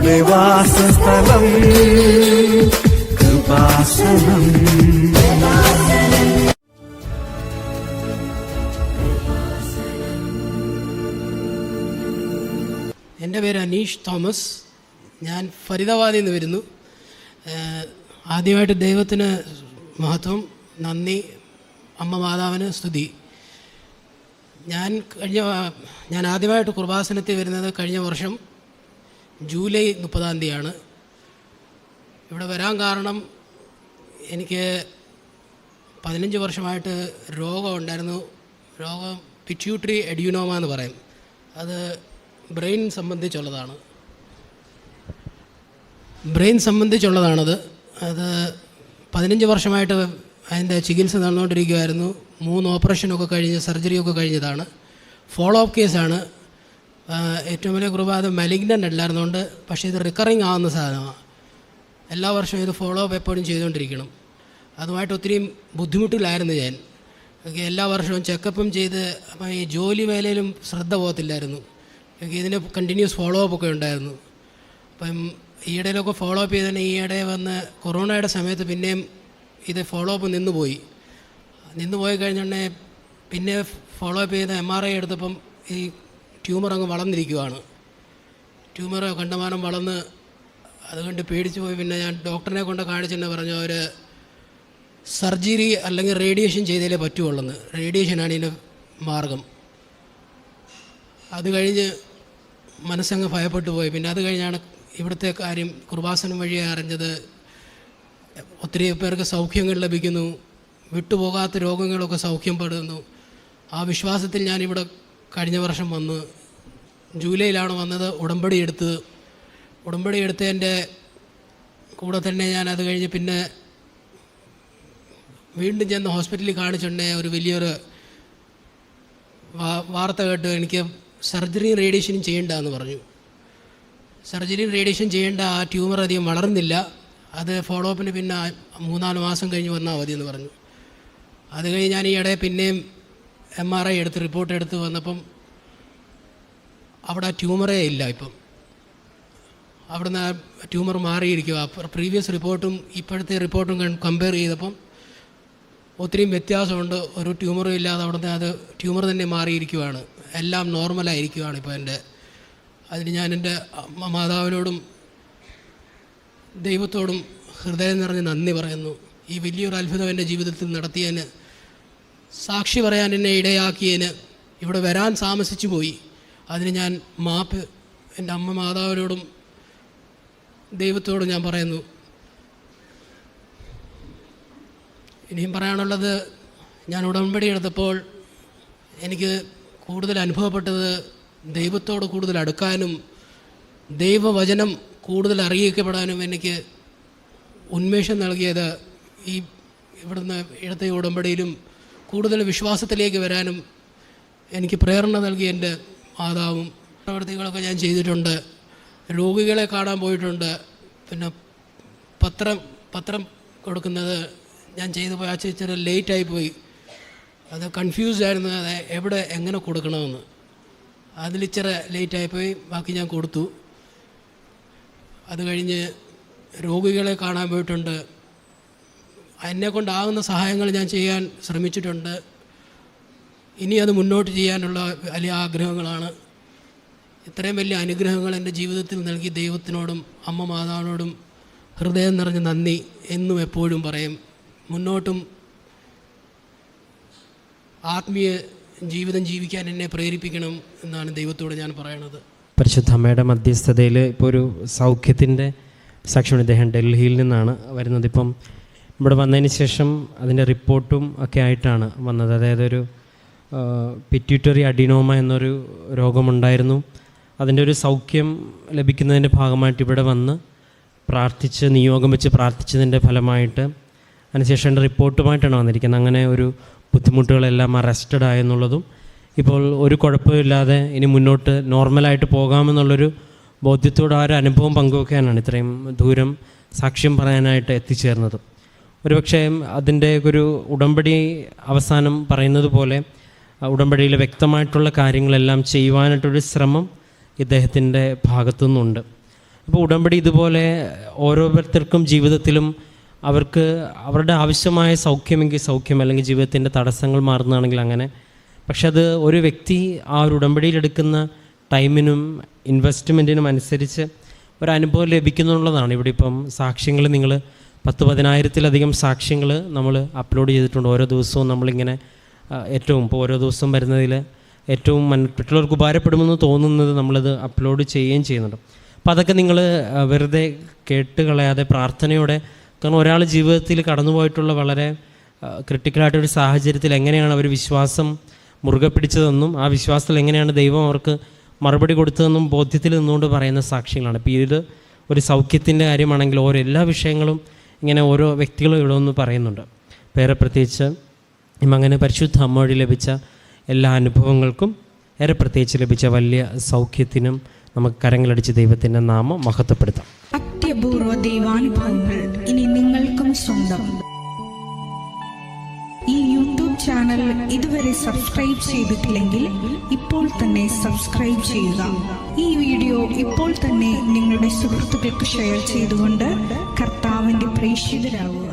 നമ്മുടെ വാസസ്ഥലം. കൃപാസനം. എന്റെ പേര് അനീഷ് തോമസ്. ഞാൻ ഫരീദാബാദിൽ നിന്ന് വരുന്നു. ആദ്യമായിട്ട് ദൈവത്തിന് മഹത്വം നന്ദി അമ്മ മാതാവിന് സ്തുതി. ഞാൻ കഴിഞ്ഞ ഞാൻ ആദ്യമായിട്ട് കുർബാസനത്തിൽ വരുന്നത് കഴിഞ്ഞ വർഷം ജൂലൈ മുപ്പതാം തീയതിയാണ്. ഇവിടെ വരാൻ കാരണം എനിക്ക് പതിനഞ്ച് വർഷമായിട്ട് രോഗം ഉണ്ടായിരുന്നു രോഗം പിറ്റ്യൂട്ടറി എഡ്യൂനോമ എന്ന് പറയും. അത് ബ്രെയിൻ സംബന്ധിച്ചുള്ളതാണ്. ബ്രെയിൻ സംബന്ധിച്ചുള്ളതാണത്. അത് പതിനഞ്ച് വർഷമായിട്ട് അതിന്റെ ചികിത്സ നടന്നുകൊണ്ടിരിക്കുമായിരുന്നു മൂന്ന് ഓപ്പറേഷനൊക്കെ കഴിഞ്ഞ് സർജറിയൊക്കെ കഴിഞ്ഞതാണ്. ഫോളോ അപ്പ് കേസാണ് ഏറ്റവും വലിയ കുറുബ അത് മലിഗ്നന്റ് അല്ലായിരുന്നുകൊണ്ട് പക്ഷേ ഇത് റിക്കറിങ് ആവുന്ന സാധനമാണ് എല്ലാ വർഷവും ഇത് ഫോളോ അപ്പ് എപ്പോഴും ചെയ്തുകൊണ്ടിരിക്കണം. അതുമായിട്ട് ഒത്തിരി ബുദ്ധിമുട്ടിലായിരുന്നു ഞാൻ. എല്ലാ വർഷവും ചെക്കപ്പും ചെയ്ത് അപ്പം ഈ ജോലി മേലയിലും ശ്രദ്ധ പോകത്തില്ലായിരുന്നു. എനിക്ക് കണ്ടിന്യൂസ് ഫോളോ അപ്പ് ഒക്കെ ഉണ്ടായിരുന്നു. അപ്പം ഈയിടയിലൊക്കെ ഫോളോ അപ്പ് ചെയ്തതിന് ഈയിടെ വന്ന് കൊറോണയുടെ സമയത്ത് പിന്നെയും ഇത് ഫോളോ അപ്പ് നിന്നുപോയി. നിന്ന് പോയി പിന്നെ ഫോളോ അപ്പ് ചെയ്ത എം ആർ ഐ എടുത്തപ്പം ഈ ട്യൂമർ അങ്ങ് വളർന്നിരിക്കുവാണ്. ട്യൂമർ കണ്ടമാനം വളർന്ന് അതുകൊണ്ട് പേടിച്ചു പോയി. പിന്നെ ഞാൻ ഡോക്ടറിനെ കൊണ്ട് കാണിച്ചെന്ന് പറഞ്ഞു അവർ സർജറി അല്ലെങ്കിൽ റേഡിയേഷൻ ചെയ്താലേ പറ്റുള്ളൂ റേഡിയേഷനാണ് ഇതിന്റെ മാർഗം. അത് കഴിഞ്ഞ് മനസ്സങ്ങ് ഭയപ്പെട്ടു പോയി. പിന്നെ അത് കഴിഞ്ഞാണ് ഇവിടുത്തെ കാര്യം കുർബാസനം വഴി അറിഞ്ഞത്. ഒത്തിരി പേർക്ക് സൗഖ്യങ്ങൾ ലഭിക്കുന്നു. വിട്ടുപോകാത്ത രോഗങ്ങളൊക്കെ സൗഖ്യപ്പെടുന്നു. ആ വിശ്വാസത്തിൽ ഞാനിവിടെ കഴിഞ്ഞ വർഷം വന്ന് ജൂലൈയിലാണ് വന്നത്. ഉടമ്പടി എടുത്തത് ഉടമ്പടി എടുത്തതിന്റെ കൂടെ തന്നെ ഞാൻ അത് കഴിഞ്ഞ് പിന്നെ വീണ്ടും ചെന്ന് ഹോസ്പിറ്റലിൽ കാണിച്ചിട്ടുണ്ടെങ്കിൽ ഒരു വലിയൊരു വാർത്ത കേട്ട് എനിക്ക് സർജറിയും റേഡിയേഷനും ചെയ്യേണ്ടതെന്ന് പറഞ്ഞു. സർജറിയും റേഡിയേഷൻ ചെയ്യേണ്ട ആ ട്യൂമർ അധികം വളർന്നില്ല. അത് ഫോളോ അപ്പിന് പിന്നെ മൂന്നാൽ മാസം കഴിഞ്ഞ് വന്നാൽ മതി എന്ന് പറഞ്ഞു. അത് കഴിഞ്ഞ് ഞാൻ ഈയിടെ പിന്നെയും എം ആർ ഐ എടുത്ത് റിപ്പോർട്ട് എടുത്ത് വന്നപ്പം അവിടെ ട്യൂമറേ ഇല്ല ഇപ്പം. അവിടുന്ന് ആ ട്യൂമർ മാറിയിരിക്കുക പ്രീവിയസ് റിപ്പോർട്ടും ഇപ്പോഴത്തെ റിപ്പോർട്ടും കമ്പയർ ചെയ്തപ്പം ഒത്തിരിയും വ്യത്യാസമുണ്ട്. ഒരു ട്യൂമറും ഇല്ലാതെ അവിടുന്ന് അത് ട്യൂമർ തന്നെ മാറിയിരിക്കുവാണ്. എല്ലാം നോർമലായിരിക്കുവാണ് ഇപ്പോൾ എന്റെ അതിന് ഞാൻ എന്റെ മാതാവിനോടും ദൈവത്തോടും ഹൃദയം നിറഞ്ഞ് നന്ദി പറയുന്നു. ഈ വലിയൊരു അത്ഭുതം എന്റെ ജീവിതത്തിൽ നടത്തിയതിന് സാക്ഷി പറയാൻ എന്നെ ഇടയാക്കിയതിന് ഇവിടെ വരാൻ താമസിച്ചു പോയി. അതിന് ഞാൻ മാപ്പ് എന്റെ അമ്മ മാതാവിനോടും ദൈവത്തോടും ഞാൻ പറയുന്നു. ഇനിയും പറയാനുള്ളത് ഞാൻ ഉടമ്പടി എടുത്തപ്പോൾ എനിക്ക് കൂടുതൽ അനുഭവപ്പെട്ടത് ദൈവത്തോട് കൂടുതൽ അടുക്കാനും ദൈവവചനം കൂടുതൽ അറിയിക്കപ്പെടാനും എനിക്ക് ഉന്മേഷം നൽകിയത് ഈ ഇവിടുന്ന് ഇടത്തെ ഉടമ്പടിയിലും കൂടുതൽ വിശ്വാസത്തിലേക്ക് വരാനും എനിക്ക് പ്രേരണ നൽകി എന്റെ മാതാവും പ്രവർത്തികളൊക്കെ ഞാൻ ചെയ്തിട്ടുണ്ട്. രോഗികളെ കാണാൻ പോയിട്ടുണ്ട്. പിന്നെ പത്രം പത്രം കൊടുക്കുന്നത് ഞാൻ ചെയ്തു പോയി. ആ ഇച്ചിരി ലേറ്റായി പോയി. അത് കൺഫ്യൂസ്ഡ് ആയിരുന്നു. അത് എവിടെ എങ്ങനെ കൊടുക്കണമെന്ന്. അതിലിച്ചിരി ലേറ്റായിപ്പോയി ബാക്കി ഞാൻ കൊടുത്തു. അത് കഴിഞ്ഞ് രോഗികളെ കാണാൻ പോയിട്ടുണ്ട്. എന്നെ കൊണ്ടാകുന്ന സഹായങ്ങൾ ഞാൻ ചെയ്യാൻ ശ്രമിച്ചിട്ടുണ്ട്. ഇനി അത് മുന്നോട്ട് ചെയ്യാനുള്ള വലിയ ആഗ്രഹങ്ങളാണ്. ഇത്രയും വലിയ അനുഗ്രഹങ്ങൾ എന്റെ ജീവിതത്തിൽ നൽകി ദൈവത്തിനോടും അമ്മ മാതാവിനോടും ഹൃദയം നിറഞ്ഞ നന്ദി എന്നും എപ്പോഴും പറയും. മുന്നോട്ടും ആത്മീയ ജീവിതം ജീവിക്കാൻ എന്നെ പ്രേരിപ്പിക്കണം എന്നാണ് ദൈവത്തോട് ഞാൻ പറയണത്. പരിശുദ്ധ അമ്മയുടെ മധ്യസ്ഥതയിൽ ഇപ്പോൾ ഒരു സൗഖ്യത്തിന്റെ സാക്ഷ്യം ഇദ്ദേഹം ഡൽഹിയിൽ നിന്നാണ് വരുന്നത്. ഇപ്പം ഇവിടെ വന്നതിന് ശേഷം അതിന്റെ റിപ്പോർട്ടും ഒക്കെ ആയിട്ടാണ് വന്നത്. അതായത് ഒരു പിറ്റ്യൂട്ടറി അഡിനോമ എന്നൊരു രോഗമുണ്ടായിരുന്നു. അതിന്റെ ഒരു സൗഖ്യം ലഭിക്കുന്നതിന്റെ ഭാഗമായിട്ട് ഇവിടെ വന്ന് പ്രാർത്ഥിച്ച് നിയോഗം വെച്ച് പ്രാർത്ഥിച്ചതിന്റെ ഫലമായിട്ട് അതിനുശേഷം എന്റെ റിപ്പോർട്ടുമായിട്ടാണ് വന്നിരിക്കുന്നത്. അങ്ങനെ ഒരു ബുദ്ധിമുട്ടുകളെല്ലാം അറസ്റ്റഡ് ആയെന്നുള്ളതും ഇപ്പോൾ ഒരു കുഴപ്പമില്ലാതെ ഇനി മുന്നോട്ട് നോർമലായിട്ട് പോകാമെന്നുള്ളൊരു ബോധ്യത്തോടെ ആ ഒരു അനുഭവം പങ്കുവെക്കാനാണ് ഇത്രയും ദൂരം സാക്ഷ്യം പറയാനായിട്ട് എത്തിച്ചേർന്നത്. ഒരുപക്ഷെ അതിന്റെ ഒരു ഉടമ്പടി അവസാനം പറയുന്നത് പോലെ ഉടമ്പടിയിൽ വ്യക്തമായിട്ടുള്ള കാര്യങ്ങളെല്ലാം ചെയ്യുവാനായിട്ടൊരു ശ്രമം ഇദ്ദേഹത്തിന്റെ ഭാഗത്തു നിന്നുണ്ട് അപ്പോൾ ഉടമ്പടി ഇതുപോലെ ഓരോരുത്തർക്കും ജീവിതത്തിലും അവർക്ക് അവരുടെ ആവശ്യമായ സൗഖ്യമെങ്കിൽ സൗഖ്യം അല്ലെങ്കിൽ ജീവിതത്തിന്റെ തടസ്സങ്ങൾ മാറുന്നതാണെങ്കിൽ അങ്ങനെ. പക്ഷെ അത് ഒരു വ്യക്തി ആ ഒരു ഉടമ്പടിയിലെടുക്കുന്ന ടൈമിനും ഇൻവെസ്റ്റ്മെന്റിനും അനുസരിച്ച് ഒരു അനുഭവം ലഭിക്കുന്നുള്ളതാണ്. ഇവിടെ ഇപ്പം സാക്ഷ്യങ്ങൾ നിങ്ങൾ പത്ത് പതിനായിരത്തിലധികം സാക്ഷ്യങ്ങൾ നമ്മൾ അപ്ലോഡ് ചെയ്തിട്ടുണ്ട്. ഓരോ ദിവസവും നമ്മളിങ്ങനെ ഏറ്റവും ഇപ്പോൾ ഓരോ ദിവസം വരുന്നതിൽ ഏറ്റവും മറ്റുള്ളവർക്ക് ഉപകാരപ്പെടുമെന്ന് തോന്നുന്നത് നമ്മളത് അപ്ലോഡ് ചെയ്യുകയും ചെയ്യുന്നുണ്ട്. അപ്പോൾ അതൊക്കെ നിങ്ങൾ വെറുതെ കേട്ട് കളയാതെ പ്രാർത്ഥനയോടെ കാരണം ഒരാൾ ജീവിതത്തിൽ കടന്നുപോയിട്ടുള്ള വളരെ ക്രിട്ടിക്കലായിട്ടൊരു സാഹചര്യത്തിൽ എങ്ങനെയാണ് അവർ വിശ്വാസം മുറുകെ പിടിച്ചതെന്നും ആ വിശ്വാസത്തിൽ എങ്ങനെയാണ് ദൈവം അവർക്ക് മറുപടി കൊടുത്തതെന്നും ബോധ്യത്തിൽ നിന്നുകൊണ്ട് പറയുന്ന സാക്ഷ്യങ്ങളാണ്. ഇപ്പോൾ ഇത് ഒരു സൗഖ്യത്തിന്റെ കാര്യമാണെങ്കിൽ ഓരോ എല്ലാ വിഷയങ്ങളും ഇങ്ങനെ ഓരോ വ്യക്തികളും ഇവിടെ ഒന്ന് പറയുന്നുണ്ട്. വേറെ പ്രത്യേകിച്ച് അങ്ങനെ പരിശുദ്ധ അമ്മ ലഭിച്ച എല്ലാ അനുഭവങ്ങൾക്കും ഏറെ പ്രത്യേകിച്ച് ലഭിച്ച വലിയ സൗഖ്യത്തിനും നമുക്ക് കരങ്ങളടിച്ച് ദൈവത്തിന്റെ നാമം മഹത്വപ്പെടുത്താം. അത്യപൂർവ ദൈവാനുഭവങ്ങൾ ഇനി നിങ്ങൾക്കും സ്വന്തം. ഈ യൂട്യൂബ് ചാനൽ ഇതുവരെ സബ്സ്ക്രൈബ് ചെയ്തിട്ടില്ലെങ്കിൽ ഇപ്പോൾ തന്നെ സബ്സ്ക്രൈബ് ചെയ്യുക. ഈ വീഡിയോ ഇപ്പോൾ തന്നെ നിങ്ങളുടെ സുഹൃത്തുക്കൾക്ക് ഷെയർ ചെയ്തുകൊണ്ട് കർത്താവിന്റെ പ്രേക്ഷിതരാകുക